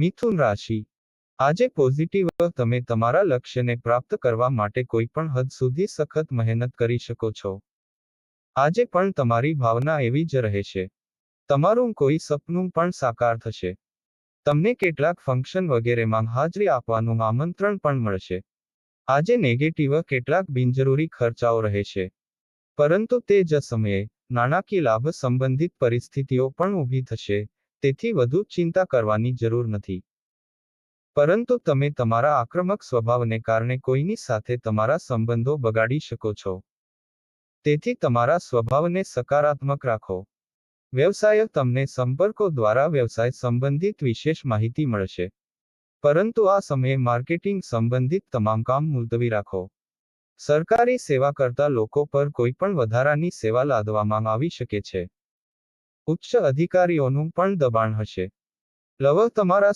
મિથુન રાશિ. આજે પોઝિટિવ તમે તમારા લક્ષ્યને પ્રાપ્ત કરવા માટે કોઈ પણ હદ સુધી સખત મહેનત કરી શકો છો. આજે પણ તમારી ભાવના એવી જ રહેશે તમારું કોઈ સપનું પણ સાકાર થશે. તમને કેટલાક ફંક્શન વગેરેમાં હાજરી આપવાનું આમંત્રણ પણ મળશે. આજે નેગેટિવ કેટલાક બિનજરૂરી ખર્ચાઓ રહેશે પરંતુ તે જ સમયે નાણાકીય લાભ સંબંધિત પરિસ્થિતિઓ પણ ઊભી થશે. તેથી વધુ ચિંતા કરવાની જરૂર નથી. પરંતુ તમે તમારા આક્રમક સ્વભાવને કારણે કોઈની સાથે તમારા સંબંધો બગાડી શકો છો. તેથી તમારા સ્વભાવને સકારાત્મક રાખો. વ્યવસાય તમને સંપર્કો દ્વારા વ્યવસાય સંબંધિત વિશેષ માહિતી મળશે. પરંતુ આ સમયે માર્કેટિંગ સંબંધિત તમામ કામ મુલતવી રાખો. સરકારી સેવા કરતા લોકો પર કોઈ પણ વધારાની સેવા લાદવામાં આવી શકે છે. ઉચ્ચ અધિકારીઓનું પણ દબાણ હશે. લવ તમારા